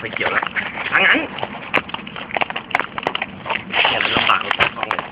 ไฟเขียวแล้วทางนั้นอย่าเป็นลำบากรถตากล้องเลย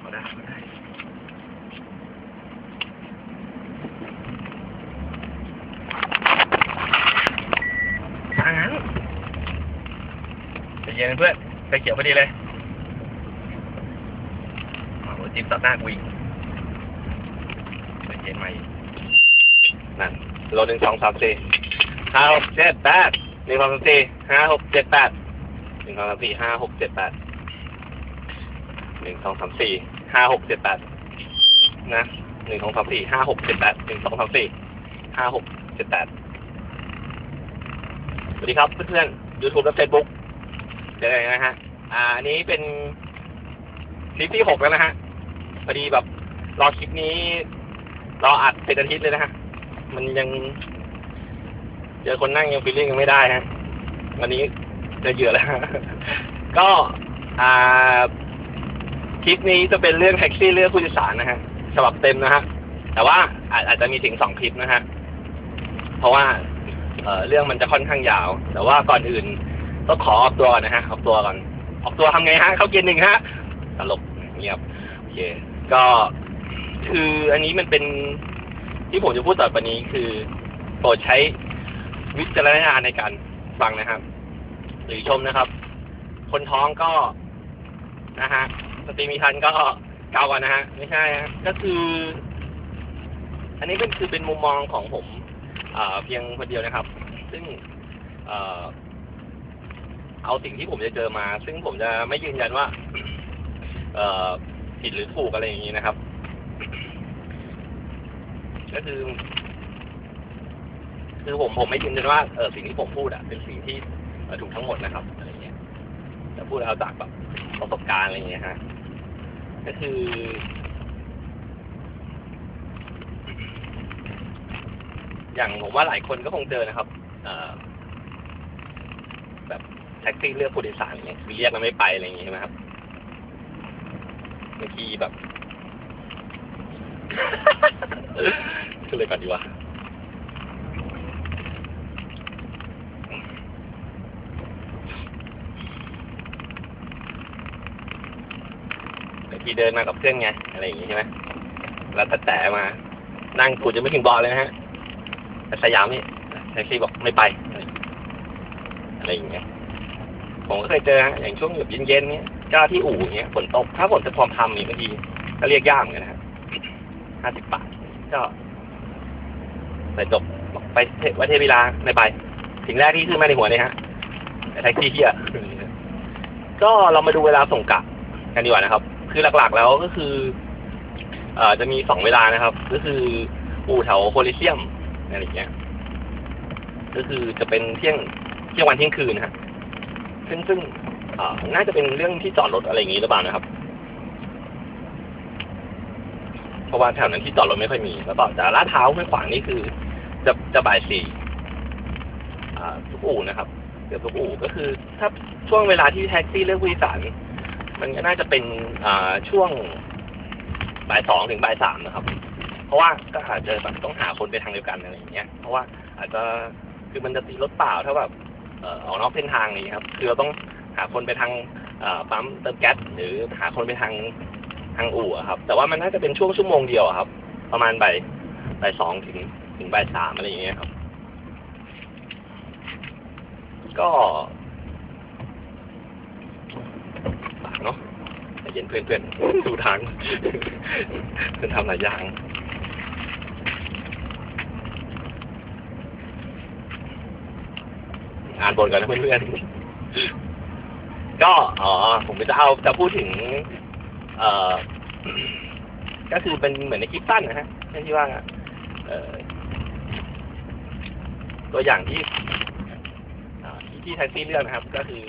พอได้พอได้ทางนั้นใจะ เพื่อนไฟเขียวพอดีเลยเอารถจิ๊บตัดหน้ากูอีกใจเย็นไหมนั่นรถหนึ่งสองสามสี่ห้าหกเจ็ดแปดหนึ่งสองสามสี่ห้าหกเจ็ดแปดหนึ่งสองสามสี่ห้าหกเจ็ดแปดหนึ่งสองสามสี่ห้าหกเจ็ดแปดนะหนึ่งสองสามสี่ห้าหกเจ็ดแปดหนึ่งสองสามสี่ห้าหกเจ็ดแปดสวัสดีครับเพื่อนๆ YouTube และ Facebook เจอกันนะฮะ อ่า อันนี้เป็นคลิปที่หกแล้วนะฮะ พอดีแบบรอคลิปนี้รออัดเป็นอาทิตย์เลยนะฮะ มันยังเจอคนนั่งยังฟีลลิ่งยังไม่ได้ฮะ วันนี้จะเหยื่อแล้ว ก็อ่าคลิปนี้จะเป็นเรื่องแท็กซี่เรื่องผู้โดยสารนะฮะฉบับเต็มนะฮะ แต่ว่าอาจอาจจะมีถึงสองคลิปนะฮะ เพราะว่าเอ่อเรื่องมันจะค่อนข้างยาว แต่ว่าก่อนอื่น ต้องขอออกตัวนะฮะออกตัวก่อนออกตัวทำไงฮะ เข้าเกียร์หนึ่งฮะตลกเงียบโอเค ก็คืออันนี้มันเป็นที่ผมจะพูดต่อไปนี้คือโปรดใช้วิจารณญาณในการฟังนะครับ หรือชมนะครับ คนท้องก็นะฮะสตรีมีทันก็เกากันนะฮะ ไม่ใช่ฮะก็คือ อันนี้เป็นคือเป็นมุมมองของผมเอ่อเพียงคนเดียวนะครับ ซึ่ง เอาสิ่งที่ผมจะเจอมา ซึ่งผมจะไม่ยืนยันว่า เอ่อผิดหรือถูกอะไรอย่างนี้นะครับ ก็คือ คือผมผมไม่ยืนยันว่าเออสิ่งที่ผมพูดอะเป็นสิ่งที่ถูกทั้งหมดนะครับอะไรเงี้ยแต่พูดเอาจากแบบประสบการณ์อะไรอย่างเงี้ยฮะก็คืออย่างผมว่าหลายคนก็คงเจอนะครับ เอ่อ แท็กซี่เลือกผู้โดยสารเงี้ยคือเรียกแล้วไม่ไปอะไรอย่างงี้ใช่ไหมครับบางทีแบบ ขึ้นเลยก่อนดีกว่าบางทีเดินมากับเพื่อนไงอะไรอย่างงี้ใช่ไหมแล้วแต่แต่มา นั่งกูจะไม่ถึงบอลเลยนะฮะแต่สยามนี่แท็กซี่บอกไม่ไป อะไรอย่างเงี้ย ผมก็เคยเจอฮะอย่างช่วงแบบเย็นๆเนี้ยเจ้าที่อู่เนี้ยฝนตกถ้าฝนจะพร้อมพรำนี่บางทีก็เรียกยากเหมือนกันนะครับห้าสิบบาทก็ไปจบไปเทวัดเทพวิลาไม่ไปสิ่งแรกที่ขึ้นมาในหัวเลยฮะไอ้แท็กซี่เที่ยก็เรามาดูเวลาส่งกลับกันดีกว่านะครับ คือหลักๆแล้วก็คือเอ่อจะมีสองเวลานะครับ ก็คือ อู่แถวโคลิเซียมอะไรอย่างเงี้ย ก็คือจะเป็นเที่ยงเที่ยงวันเที่ยงคืนนะฮะ ซึ่งซึ่งน่าจะเป็นเรื่องที่จอดรถอะไรอย่างงี้หรือเปล่านะครับ เพราะว่าแถวนั้นที่จอดรถไม่ค่อยมี แล้วก็แต่ลาดเท้าวห้วยขวางนี่คือ จะจะบ่ายสี่ทุกอู่นะครับเกือบทุกอู่ก็คือ ถ้าช่วงเวลาที่แท็กซี่เลือกผู้โดยสารมันก็น่าจะเป็นอ่าช่วงบ่ายสองถึงบ่ายสามนะครับ เพราะว่าก็อาจจะแบบต้องหาคนไปทางเดียวกันอะไรอย่างเงี้ย เพราะว่าอาจจะคือมันจะตีรถเปล่าถ้าแบบ อออกนอกเส้นทางนี้ครับ คือเราต้องหาคนไปทางปั๊มเติมแก๊สหรือหาคนไปทางทางอู่ครับ แต่ว่ามันน่าจะเป็นช่วงชั่วโมงเดียวครับ ประมาณบ่ายบ่ายสองถึงถึงบ่ายสามอะไรอย่างเงี้ยครับ ก็เนาะเย็นเพื่อนๆดูทางเพื่อนทำหลายอย่าง อ่านบทก่อนนะเพื่อนๆก็อ๋อผมจะเอาจะพูดถึง เอ่อ ก็คือเป็นเหมือนในคลิปสั้นนะฮะที่ว่าเอ่อตัวอย่างที่ที่ที่แท็กซี่เลือกนะครับ ก็คือ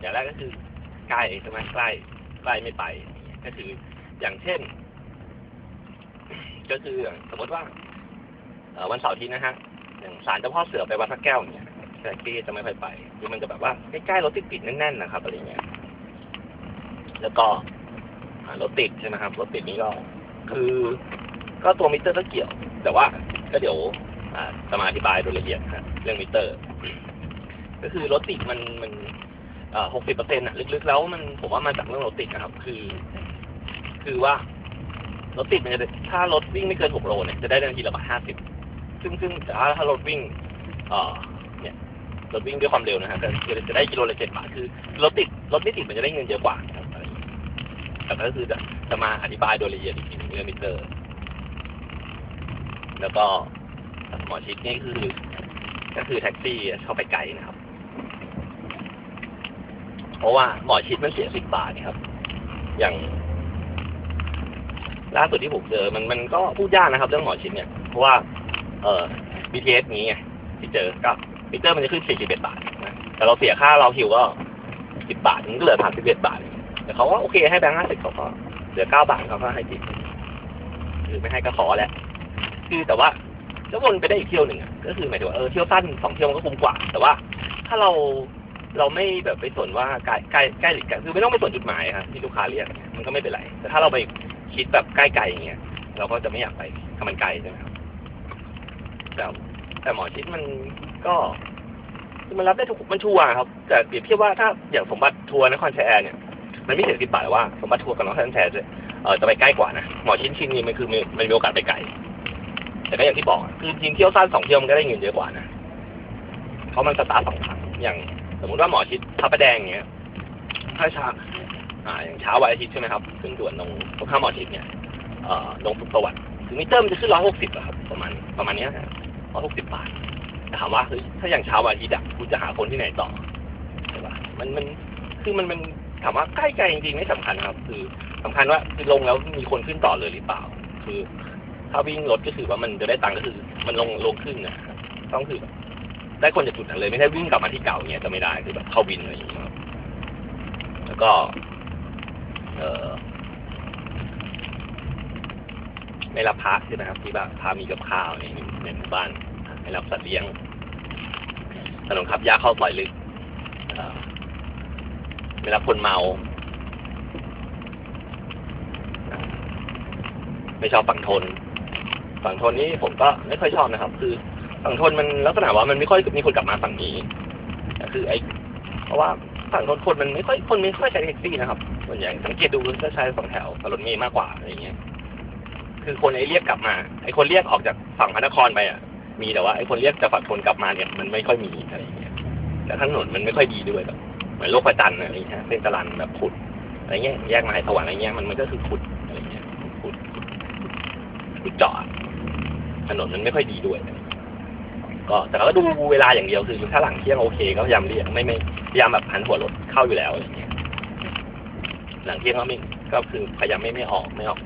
อย่างแรกก็คือใกล้ใช่ไหมใกล้ใกล้ไม่ไป ก็คืออย่างเช่น ก็คือสมมติว่าวันเสาร์ทิตย์นะฮะอย่างศาลเจ้าพ่อเสือไปวัดพระแก้วเงี้ย แท็กซี่จะไม่ค่อยไปคือมันจะแบบว่าใกล้ๆรถติดๆแน่นๆนะครับอะไรเงี้ย แล้วก็รถติดใช่ไหมครับรถติดนี้ก็คือ ก็ตัวมิเตอร์ก็เกี่ยว แต่ว่าก็เดี๋ยวอ่าจะมาอธิบายโดยละเอียดนะเรื่องมิเตอร์ ก็คือรถติดมันมันหกสิบเปอร์เซ็นต์อะลึกๆแล้วมันผมว่ามาจากเรื่องรถติดนะครับ คือ คือว่ารถติดมันจะถ้ารถวิ่งไม่เกินหกโลเนี่ยจะได้นทีละบาทห้าสิบซึ่งซึ่งแต่ถ้ารถวิ่ง เอ่อ รถวิ่งด้วยความเร็วนะฮะก็คือจะได้กิโลละเจ็ดบาทคือรถติดรถไม่ติดมันจะได้เงินเยอะกว่าครับแต่ก็คือจะจะมาอธิบายโดยละเอียดอีกทีนึงเรื่องมิเตอร์ แล้วก็หมอชิดนี่คือ ก็คือแท็กซี่เข้าไปไกลนะครับ เพราะว่าหมอชิดมันเสียสิบบาทนี่ครับ อย่างล่าสุดที่ผมเจอมันมันก็พูดยากนะครับ เรื่องหมอชิดเนี่ย เพราะว่า เอ่อ BTS นี้ไงที่เจอก็ มิเตอร์มันจะขึ้น 41 บาทนะแต่เราเสียค่าเราหิวก็ 10 บาท มันก็เหลือ 31 บาท แต่เขาก็โอเคให้แบงค์50เขาก็เหลือ 9 บาทเขาก็ให้ติดคือไม่ให้ก็ขอแหละ คือแต่ว่าก็วนไปได้อีกเที่ยวหนึ่งก็คือหมายถึงว่าเออเที่ยวสั้นสองเที่ยวมันก็คุ้มกว่า แต่ว่าถ้าเราเราไม่แบบไปสนว่าใกล้ใกล้ใกล้หรือไกลคือไม่ต้องไปสนจุดหมายครับที่ลูกค้าเรียกมันก็ไม่เป็นไร แต่ถ้าเราไปคิดแบบใกล้ๆอย่างเงี้ยเราก็จะไม่อยากไปถ้ามันไกลใช่ไหมครับแต่ แต่หมอชิดมันก็มันรับได้ทุกมันชัวร์ครับ แต่เปรียบเทียบว่าถ้าอย่างสมบัติทัวร์นครชัยแอร์เนี่ยมันไม่เสียสิบบาทว่าสมบัติทัวร์กับนครแอร์จะเออจะไปใกล้กว่านะหมอชิดชินนี้มันคือมันมีโอกาสไปไกลแต่ก็อย่างที่บอกคือจริงเที่ยวสั้นสองเที่ยวมันก็ได้เงินเยอะกว่านะเพราะมันสตาร์ทสองครั้งอย่าง สมมติว่าหมอชิดพระประแดงอย่างเงี้ยถ้าเช้าอ่าอย่างเช้าวันอาทิตย์ใช่ไหมครับขึ้นด่วนลงตรงข้ามหมอชิดเนี่ยเอ่อลงสุขสวัสดิ์คือมิเตอร์มันจะขึ้นร้อยหกสิบอะครับประมาณประมาณนี้ยร้ อยหกสิบบาทถามว่าเฮ้ยถ้าอย่างเช้าวันอาทิตย์อะคุณจะหาคนที่ไหนต่อใช่ปะมันมันคือมันมันถามว่าใกล้ไกลจริงๆไม่สำคัญครับ คือสำคัญว่าคือลงแล้วมีคนขึ้นต่อเลยหรือเปล่า คือถ้าวิ่งรถก็คือว่ามันจะได้ตังค์ก็คือ มันลงลงขึ้นนะต้องคือได้คนจากจุดนั้นเลยไม่ได้วิ่งกลับมาที่เก่าเนี่ยจะไม่ได้คือแบบเข้าวินอะไรอย่างเงี้ยแล้วก็ เออ ไม่รับพระใช่ไหมครับ ที่แบบพามีกับข้าวในในหมู่บ้านไม่รับสัตว์เลี้ยงถนนขับยาเข้าซอยลึกไม่รับคนเมา ไม่ชอบฝั่งทน ฝั่งทนนี้ผมก็ไม่ค่อยชอบนะครับ คือฝั่งทนมันลักษณะว่ามันไม่ค่อยมีคนกลับมาฝั่งนี้คือไอ้เพราะว่าฝั่งทนคนมันไม่ค่อยคนไม่ค่อยใช้แท็กซี่นะครับส่วนใหญ่สังเกตดูก็ใช้สองแถวกับรถเมล์มากกว่าอะไรเงี้ย คือคนไอ้เรียกกลับมาไอ้คนเรียกออกจากฝั่งพระนครไปอะ มีแต่ว่าไอ้คนเรียกจากฝั่งทนกลับมาเนี่ยมันไม่ค่อยมีอะไรเงี้ยแต่ถนนมันไม่ค่อยดีด้วยแบบเหมือนโลกประจันทร์อะไรเงี้ยเส้นจรันแบบขุดอะไรเงี้ยแยกมาให้สวรรค์อะไรเงี้ยมันมันก็คือขุดอะไรเงี้ยขุดขุดเจาะถนนมันไม่ค่อยดีด้วยก็แต่ก็ดูเวลาอย่างเดียวคือถ้าหลังเที่ยงโอเคก็พยายามเรียกไม่ไม่พยายามแบบหันหัวรถเข้าอยู่แล้วอะไรเงี้ยหลังเที่ยงก็ไม่ก็คือพยายามไม่ไม่ออกไม่ออก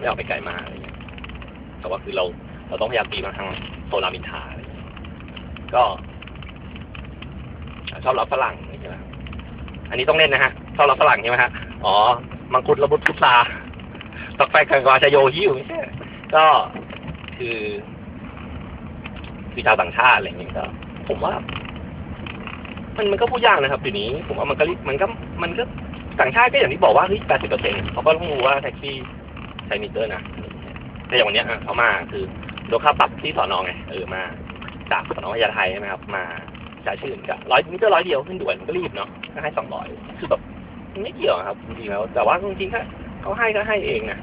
ไม่ออกไปไกลมากอะไรเงี้ยแต่ว่าคือเราเราต้องพยายามตีมาทางโซนรามินทาอะไรเงี้ยก็ชอบรับฝรั่งใช่ไหมอันนี้ต้องเล่นนะฮะชอบรับฝรั่งใช่ไหมฮะอ๋อมังคุดระบุดพุทราตักแฟกันกวาชโยฮิวไม่ใช่ก็คือคือชาวต่างชาติอะไรอย่างเงี้ยก็ผมว่า มันมันก็พูดยากนะครับทีนี้ ผมว่ามันก็มันก็มันก็ต่างชาติก็อย่างที่บอกว่าเฮ้ยแปดสิบเปอร์เซ็นต์เขาก็ต้องรู้ว่าแท็กซี่ ใช้มิเตอร์นะแต่อย่างวันเนี้ยเขามาคือโดนค่าปรับที่สอนองไงเออมาจากสอนองพญาไทใช่ไหมครับมาจ่ายชื่นกับร้อยมิเตอร์ร้อยเดียวขึ้นด่วนก็รีบเนาะก็ให้สองร้อยคือแบบไม่เกี่ยวอะครับจริงแล้วแต่ว่าจริงๆถ้าเขาให้ก็ให้เองนะ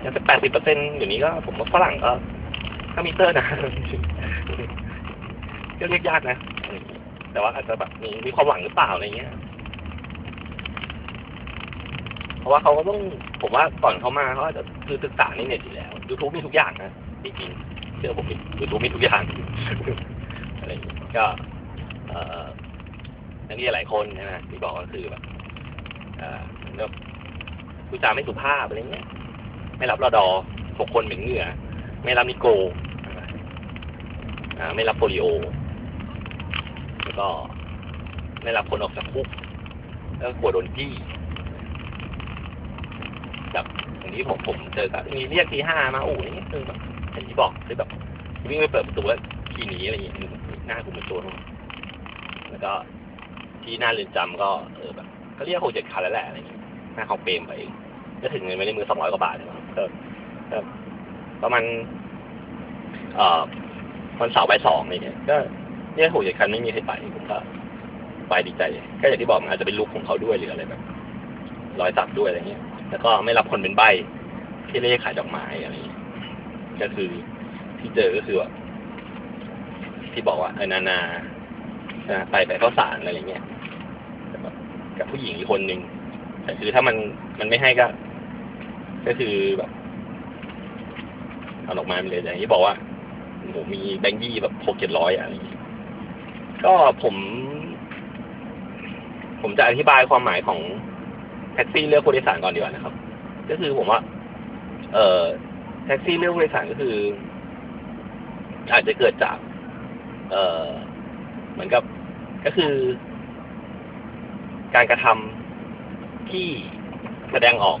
อย่างแปดสิบเปอร์เซ็นต์อยู่นี้ก็ผมว่าฝรั่งก็ก็มิเตอร์นะก็เรียกยากนะ แต่ว่าอาจจะแบบมีมีความหวังหรือเปล่าอะไรเงี้ย เพราะว่าเขาก็ต้องผมว่าก่อนเขามาเขาอาจจะคือศึกษาในเน็ตอยู่แล้วยูทูบมีทุกอย่างนะจริงๆเชื่อผมยูทูบมีทุกอย่างอะไรอย่างเงี้ยก็เอ่อนักเรียนหลายคนนะที่บอกก็คือแบบเอ่อแบบพูดจาไม่สุภาพอะไรเงี้ย ไม่รับรอดอหกคนเหม็นเหงื่อ ไม่รับนิโกอ่าไม่รับโปลิโอ แล้วก็ไม่รับคนออกจากคุก แล้วก็กลัวโดนจี้ อย่างที่ผมผมเจอกับมีเรียกทีห้ามาโอ้ยนี่คือแบบอย่างที่บอกคือแบบวิ่งไปเปิดประตูแล้วขี่หนีอะไรอย่างเงี้ยหน้ากูเป็นตัวแล้วก็ที่หน้าเรือนจำก็เออแบบก็เรียกหกเจ็ดคันแล้วแหละอะไรอย่างเงี้ยหน้าเขาเปรมไปเองก็ถึงเงินไว้ในมือสองร้อยกว่าบาทนะครับก็ประมาณเอ่อวันเสาร์บ่ายสองอะไรเงี้ยก็เรียกหกเจ็ดคันไม่มีใครไปผมก็ไปดีใจ ก็อย่างที่บอกมันอาจจะเป็นลุคของเขาด้วยหรืออะไรแบบ รอยสักด้วยอะไรเงี้ย แล้วก็ไม่รับคนเป็นใบที่เรียกขายดอกไม้อะไรเงี้ยก็คือที่เจอก็คือว่าที่บอกว่าเออนานาไปไปเข้าสารอะไรเงี้ยกับผู้หญิงอีกคนนึงแต่คือถ้ามันมันไม่ให้ก็ ก็คือแบบเอาดอกไม้ไปเลยแต่อย่างที่บอกว่าผมมีแบงค์ยี่แบบหกเจ็ดร้อยอะไรอย่างเงี้ยก็ผม ผมจะอธิบายความหมายของ ท็กซี่เลือกผู้โดยสารก่อนดีกว่านะครับ ก็คือผมว่า เอ่อแท็กซี่เรื่องผู้โดยสารก็คือ อาจจะเกิดจาก เอ่อ เหมือนกับก็คือ การกระทำที่แสดงออก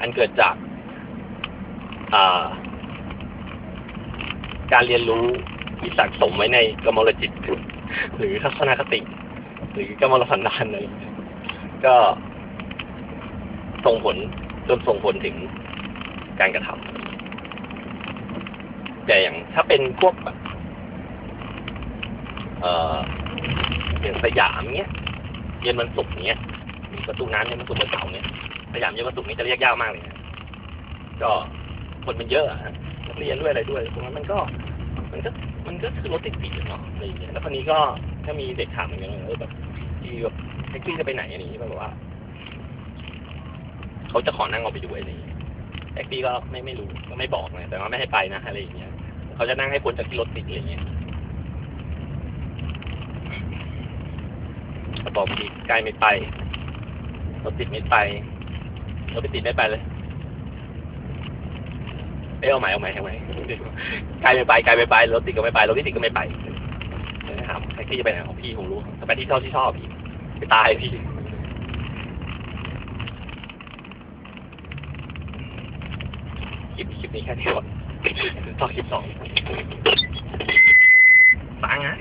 อันเกิดจากการเรียนรู้ที่สะสมไว้ในกมลจิต หรือทัศนคติ หรือกมลสันดานอะไรอย่างเงี้ยก็ ส่งผลจนส่งผลถึงการกระทำแต่อย่างถ้าเป็นพวกแบบเอ่ออย่างสยามเนี้ยเย็นวันศุกร์เนี้ยมีประตูน้ำเย็นวันศุกร์วันเสาร์เนี้ยสยามเย็นวันศุกร์นี้จะเรียกยากมากเลยนะก็คนมันเยอะอะฮะนักเรียนด้วยอะไรด้วยตรงนั้นมันก็มันก็มันก็คือรถติดติดเนาะอะไรอย่างเงี้ยแล้วคนนี้ก็ถ้ามีเด็กถามอนกันว่าเออแบบที่แบบแท็กซี่จะไปไหนอะไรอย่างเงี้แบบว่า เขาจะขอนั่งออกไปดูอะไรอย่างเงี้แท็กซี่ก็ไม่ไม่รู้ก็ไม่บอกนะแต่ว่าไม่ให้ไปนะอะไรอย่างเงี้ยเขาจะนั่งให้พ้นจากที่รถติดอะไรเงี้ยเขาบอกบางทีใกล้ไม่ไปรถติดไม่ไปรถไปติดไม่ไปเลยเอ้ยเอาใหม่เอาใหม่เอาใหม่ไกลไม่ไปไกลไม่ไปรถติดก็ไม่ไปรถไม่ติดก็ไม่ไปนะครับแท็กซี่จะไปไหนของพี่ผมรู้จะไปที่ชอบที่ชอบพี่ไปตายพี่ คลิปนี้แค่นี้ก่อนต่อคลิปสองสางงา